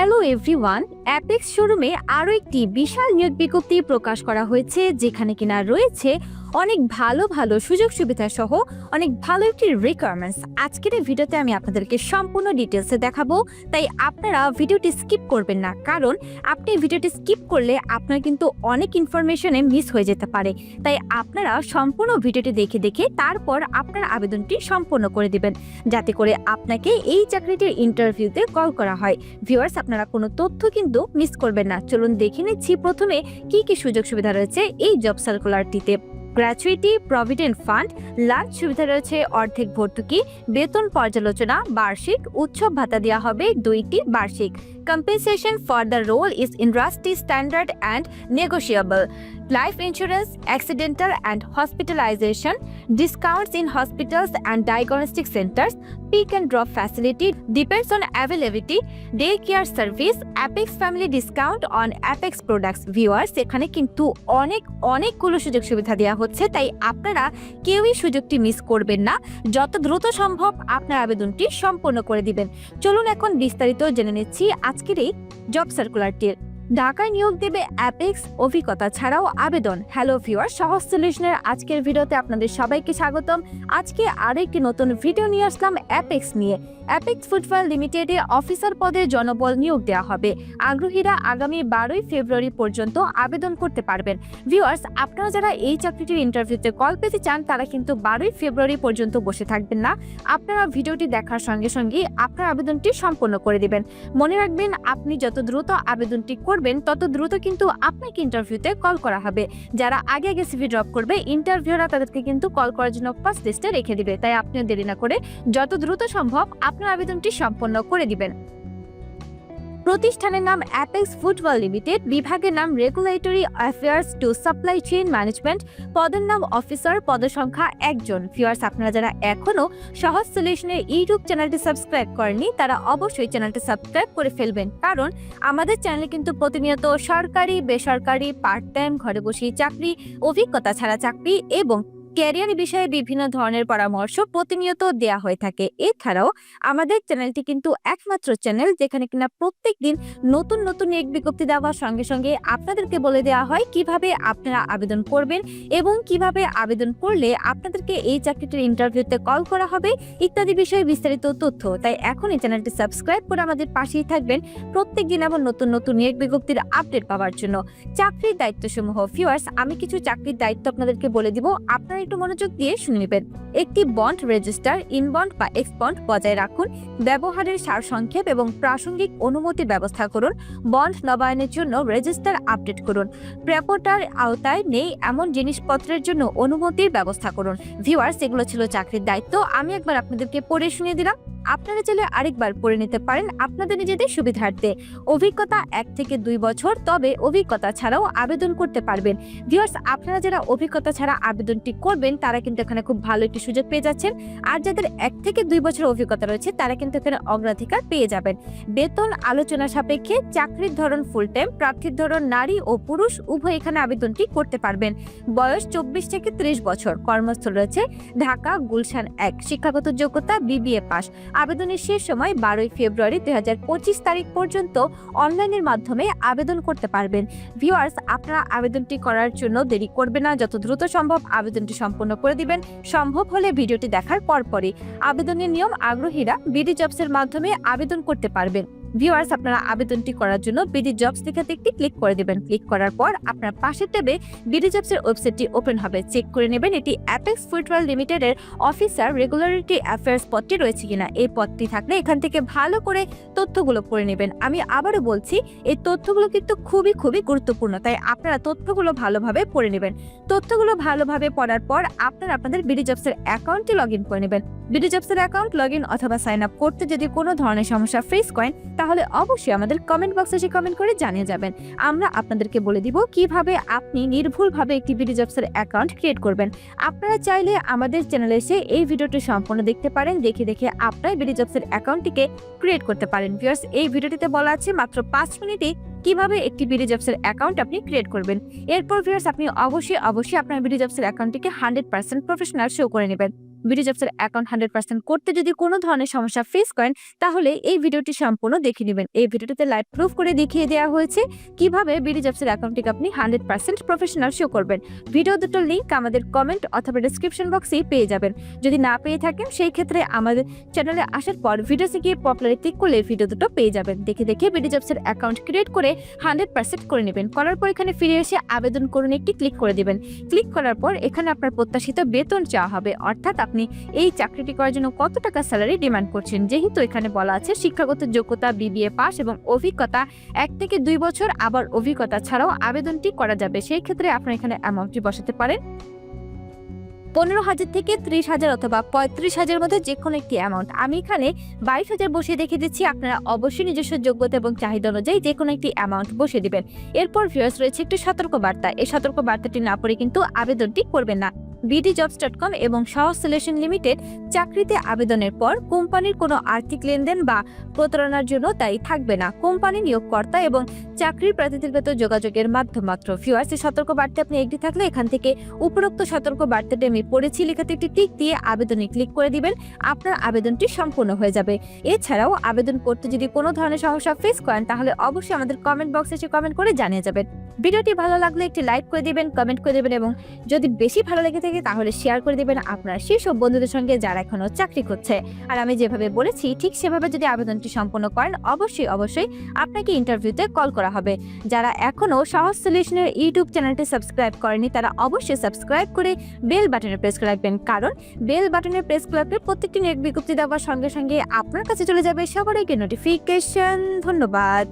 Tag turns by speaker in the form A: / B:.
A: Hello everyone apex শোরুমে আরও একটি বিশাল নিয়োগ বিজ্ঞপ্তি প্রকাশ করা হয়েছে, যেখানে কিনা রয়েছে অনেক ভালো ভালো সুযোগ সুবিধা সহ অনেক ভালো একটি রিকোয়ারমেন্টস আজকের এই ভিডিওতে আমি আপনাদেরকে সম্পূর্ণ ডিটেলসে দেখাবো। তাই আপনারা ভিডিওটি স্কিপ করবেন না। কারণ আপনি ভিডিওটি স্কিপ করলে আপনার কিন্তু অনেক ইনফরমেশনে মিস হয়ে যেতে পারে। তাই আপনারা সম্পূর্ণ ভিডিওটি দেখে দেখে তারপর আপনার আবেদনটি সম্পূর্ণ করে দিবেন। যাতে করে আপনাকে এই চাকরিটির ইন্টারভিউতে কল করা হয়। ভিউয়ার্স আপনারা কোনো তথ্য কিন্তু মিস করবেন না। চলুন দেখে নিচ্ছি প্রথমে কি কি সুযোগ সুবিধা রয়েছে এই জব সার্কুলারটিতে গ্র্যাচুইটি, প্রভিডেন্ট ফান্ড লাঞ্চ সুবিধা রয়েছে, অর্ধেক ভর্তুকি, বেতন পর্যালোচনা, বার্ষিক উৎসব ভাতা দেওয়া হবে, দুইটি বার্ষিক। Compensation for the role is industry standard and negotiable life insurance accidental and hospitalization discounts in hospitals and diagnostic centres pick and drop facility, depends on availability, daycare service, apex family discount on apex products. Viewers, এখানে কিন্তু অনেক, অনেকগুলো সুযোগ সুবিধা দেওয়া হচ্ছে, তাই আপনারা কেউই সুযোগটি মিস করবেন না। যত দ্রুত সম্ভব আপনার আবেদনটি সম্পন্ন করে দিবেন। চলুন এখন বিস্তারিত জেনে নিচ্ছি আজকের এই জব সার্কুলারটির ঢাকায় নিয়োগ দেবে অ্যাপেক্স অভিজ্ঞতা ছাড়াও আবেদন। হ্যালো ভিউয়ার সহজ সলিউশনের আজকের ভিডিওতে আপনাদের সবাইকে স্বাগতম। আজকে আরেকটি নতুন ভিডিও নিয়ে আসলাম অ্যাপেক্স নিয়ে। অ্যাপেক্স ফুটবল লিমিটেডে অফিসার পদে জনবল নিয়োগ দেওয়া হবে। আগ্রহীরা আগামী বারোই ফেব্রুয়ারি পর্যন্ত আবেদন করতে পারবেন। ভিউয়ার্স আপনারা যারা এই চাকরিটির ইন্টারভিউতে কল পেতে চান, তারা কিন্তু বারোই ফেব্রুয়ারি পর্যন্ত বসে থাকবেন না। আপনারা ভিডিওটি দেখার সঙ্গে সঙ্গে আপনার আবেদনটি সম্পন্ন করে দিবেন। মনে রাখবেন, আপনি যত দ্রুত আবেদনটি করবেন তত দ্রুত কিন্তু আপনাকে ইন্টারভিউতে কল করা হবে। যারা আগে আগে সিভি ড্রপ করবে ইন্টারভিউরা তাদেরকে কিন্তু কল করার জন্য ফার্স্ট লিস্টে রেখে দিবে। তাই আপনিও দেরি না করে যত দ্রুত সম্ভব আপনার আবেদনটি সম্পন্ন করে দিবেন। প্রতিষ্ঠানের নাম অ্যাপেক্স ফুটবল লিমিটেড বিভাগের নাম regulatory affairs to supply chain management পদের নাম অফিসার পদসংখ্যা একজন। ভিউয়ার্স আপনারা যারা এখনও সহজ সলিউশনের ইউটিউব চ্যানেলটি সাবস্ক্রাইব করেননি, তারা অবশ্যই চ্যানেলটি সাবস্ক্রাইব করে ফেলবেন। কারণ আমাদের চ্যানেলে কিন্তু প্রতিনিয়ত সরকারি, বেসরকারি পার্ট টাইম ঘরে বসেই চাকরি, অভিজ্ঞতা ছাড়া চাকরি এবং ক্যারিয়ার বিষয়ে বিভিন্ন ধরনের পরামর্শ প্রতিনিয়ত দেয়া হয়ে থাকে। এছাড়াও আমাদের চ্যানেলটি কিন্তু একমাত্র চ্যানেল যেখানে কিনা প্রত্যেক দিন নতুন নতুন এক বিজ্ঞপ্তি দেওয়ার সঙ্গে সঙ্গে আপনাদেরকে বলে দেওয়া হয় কীভাবে আপনারা আবেদন করবেন এবং কীভাবে আবেদন করলে আপনাদেরকে এই চাকরিটির ইন্টারভিউতে কল করা হবে ইত্যাদি বিষয়ে বিস্তারিত তথ্য। তাই এখন এই চ্যানেলটি সাবস্ক্রাইব করে আমাদের পাশেই থাকবেন প্রত্যেক দিন আবার নতুন নতুন এক বিজ্ঞপ্তির আপডেট পাওয়ার জন্য। চাকরির দায়িত্বসমূহ ভিউয়ার্স আমি কিছু চাকরির দায়িত্ব আপনাদেরকে বলে দিব। আপনারা একটু মনোযোগ দিয়ে শুনে নেবেন। একটি বন্ড রেজিস্টার, ইনবন্ড বা এক্সবন্ড বজায় রাখুন। ব্যবহারের সারসংক্ষেপ এবং প্রাসঙ্গিক অনুমতির ব্যবস্থা করুন। বন্ড নবায়নের জন্য রেজিস্টার আপডেট করুন। প্রেপোটার আওতায় নেই এমন জিনিসপত্রের জন্য অনুমতির ব্যবস্থা করুন। ভিউয়ার্স, এগুলো ছিল চাকরির দায়িত্ব। আমি একবার আপনাদেরকে পড়ে শুনিয়ে দিলাম। আপনারা চাইলে আরেকবার পড়ে নিতে পারেন আপনাদের নিজেদের সুবিধার্থে। অভিজ্ঞতা এক থেকে দুই বছর, তবে অভিজ্ঞতা ছাড়াও আবেদন করতে পারবেন। ভিউয়ার্স, আপনারা যারা অভিজ্ঞতা ছাড়া আবেদনটি করবেন, তারা কিন্তু এখানে খুব ভালো একটি সুযোগ পেয়ে যাচ্ছেন। আর যাদের এক থেকে দুই বছর অভিজ্ঞতা রয়েছে, তারা কিন্তু এখানে অগ্রাধিকার পেয়ে যাবেন। বেতন আলোচনা সাপেক্ষে চাকরির ধরন ফুল টাইম প্রার্থীর ধরন নারী ও পুরুষ, উভয় এখানে আবেদনটি করতে পারবেন। বয়স চব্বিশ থেকে ত্রিশ বছর, কর্মস্থল রয়েছে ঢাকা গুলশান এক, শিক্ষাগত যোগ্যতা, বিবিএ পাস। আবেদনের শেষ সময় বারোই ফেব্রুয়ারি দু হাজার পঁচিশ তারিখ পর্যন্ত অনলাইনের মাধ্যমে আবেদন করতে পারবেন। ভিউয়ার্স, আপনারা আবেদনটি করার জন্য দেরি করবে না। যত দ্রুত সম্ভব আবেদনটি সম্পন্ন করে দিবেন। সম্ভব হলে ভিডিওটি দেখার পরপরই। আবেদনের নিয়ম আগ্রহীরা, বিডি জবসের মাধ্যমে আবেদন করতে পারবেন। ভিউয়ার্স আপনারা আবেদনটি করার জন্য বিডি জবস লেখাতে একটি ক্লিক করে দেবেন। ক্লিক করার পর আপনার পাশের ট্যাবে বিডি জবসের ওয়েবসাইটটি ওপেন হবে। চেক করে নেবেন এটি অ্যাপেক্স ফুটবল লিমিটেডের অফিসার রেগুলারিটি অ্যাফেয়ার্স পদটি রয়েছে কিনা। এই পদটি থাকলে এখান থেকে ভালো করে তথ্যগুলো পড়ে নেবেন। আমি আবারও বলছি, এই তথ্যগুলো কিন্তু খুবই খুবই গুরুত্বপূর্ণ, তাই আপনারা তথ্যগুলো ভালোভাবে পড়ে নেবেন। তথ্যগুলো ভালোভাবে পড়ার পর আপনারা আপনাদের বিডি জবসের অ্যাকাউন্টটি লগ ইন করে নেবেন। বিডি জবসের অ্যাকাউন্ট লগ ইন অথবা সাইন আপ করতে যদি কোনো ধরনের সমস্যা ফেস করেন, তাহলে অবশ্যই আমাদের কমেন্ট বক্সে এসে কমেন্ট করে জানিয়ে যাবেন। আমরা আপনাদেরকে বলে দিব কীভাবে আপনি নির্ভুলভাবে একটি বিডি জবসের অ্যাকাউন্ট ক্রিয়েট করবেন। আপনারা চাইলে আমাদের চ্যানেলে এসে এই ভিডিওটি সম্পূর্ণ দেখতে পারেন, দেখে দেখে আপনার বিডি জবসের অ্যাকাউন্টটিকে ক্রিয়েট করতে পারেন। ভিউয়ার্স এই ভিডিওটিতে বলা আছে মাত্র পাঁচ মিনিটে কীভাবে একটি বিডি জবসের অ্যাকাউন্ট আপনি ক্রিয়েট করবেন। এরপর ভিউয়ার্স আপনি অবশ্যই অবশ্যই আপনার বিডি জবসের অ্যাকাউন্টটিকে হান্ড্রেড পার্সেন্ট প্রফেশনাল শো করে নেবেন। বিডি জবসের অ্যাকাউন্ট হান্ড্রেড পার্সেন্ট করতে যদি কোনো ধরনের সমস্যা ফেস করেন, তাহলে এই ভিডিওটি সম্পূর্ণ দেখে নেবেন। এই ভিডিওটিতে লাইভ প্রুফ করে দেখিয়ে দেওয়া হয়েছে কীভাবে বিডি জবসের অ্যাকাউন্টটিকে আপনি হান্ড্রেড পার্সেন্ট প্রফেশনাল শো করবেন। ভিডিও দুটোর লিঙ্ক আমাদের কমেন্ট অথবা ডিসক্রিপশন বক্সেই পেয়ে যাবেন। যদি না পেয়ে থাকেন, সেই ক্ষেত্রে আমাদের চ্যানেলে আসার পর ভিডিওতে গিয়ে পপুলারে ক্লিক করলে ভিডিও দুটো পেয়ে যাবেন। দেখে দেখে বিডি জবসের অ্যাকাউন্ট ক্রিয়েট করে হান্ড্রেড পার্সেন্ট করে নেবেন। করার পর এখানে ফিরে এসে আবেদন করুন, একটি ক্লিক করে দেবেন। ক্লিক করার পর এখানে আপনার প্রত্যাশিত বেতন চাওয়া হবে। অর্থাৎ আপনি এই চাকরিটি করার জন্য কত টাকা স্যালারি ডিমান্ড করছেন? যেহেতু এখানে বলা আছে শিক্ষাগত যোগ্যতা বিবিএ পাস এবং অভিজ্ঞতা, এক থেকে দুই বছর আবার অভিজ্ঞতা ছাড়াও আবেদনটি করা যাবে। সেই ক্ষেত্রে আপনার এখানে অ্যামাউন্টটি বসাতে পারেন। পনেরো হাজার থেকে ত্রিশ হাজার অথবা পঁয়ত্রিশ হাজার মধ্যে যে কোনো একটি অ্যামাউন্ট আমি এখানে বাইশ হাজার বসিয়ে দেখে দিচ্ছি। আপনারা অবশ্যই নিজস্ব যোগ্যতা এবং চাহিদা অনুযায়ী যে কোনো একটি অ্যামাউন্ট বসিয়ে দিবেন। এরপর ভিউয়ার্স রয়েছে একটি সতর্ক বার্তা এই সতর্ক বার্তাটি না পড়ে কিন্তু আবেদনটি করবেন না। বিডি জবস ডট কম এবং সহ সলিউশন লিমিটেড চাকরিতে আবেদনের পর কোম্পানির কোনো আর্থিক লেনদেন বা প্রতারণার জন্য দায়ী থাকবে না। কোম্পানি নিয়োগকর্তা এবং চাকরির প্রার্থীদের ভেতর যোগাযোগের মাধ্যম মাত্র। এই সতর্ক বার্তা আপনি এগিয়ে থাকলে এখান থেকে উপরোক্ত সতর্ক বার্তাটি আমি পড়েছি। লেখাতে একটি টিক দিয়ে আবেদনে ক্লিক করে দিবেন। আপনার আবেদনটি সম্পূর্ণ হয়ে যাবে। এছাড়াও আবেদন করতে যদি কোনো ধরনের সমস্যা ফেস করেন, তাহলে অবশ্যই আমাদের কমেন্ট বক্সে এসে কমেন্ট করে জানিয়ে যাবেন। ভিডিওটি ভালো লাগলে একটি লাইক করে দিবেন কমেন্ট করে দেবেন এবং যদি বেশি ভালো লেগে থাকে তাহলে শেয়ার করে দেবেন আপনার সেসব বন্ধুদের সঙ্গে যারা এখনও চাকরি করছে। আর আমি যেভাবে বলেছি, ঠিক সেভাবে যদি আবেদনটি সম্পন্ন করেন, অবশ্যই অবশ্যই আপনাকে ইন্টারভিউতে কল করা হবে। যারা এখনও সহজ সলিউশনের ইউটিউব চ্যানেলটি সাবস্ক্রাইব করেনি, তারা অবশ্যই সাবস্ক্রাইব করে বেল বাটনে প্রেস করে রাখবেন। কারণ বেল বাটনে প্রেস করে রাখলে প্রত্যেকটি নেট বিজ্ঞপ্তি দেওয়ার সঙ্গে সঙ্গে আপনার কাছে চলে যাবে সবার আগে নোটিফিকেশন ধন্যবাদ।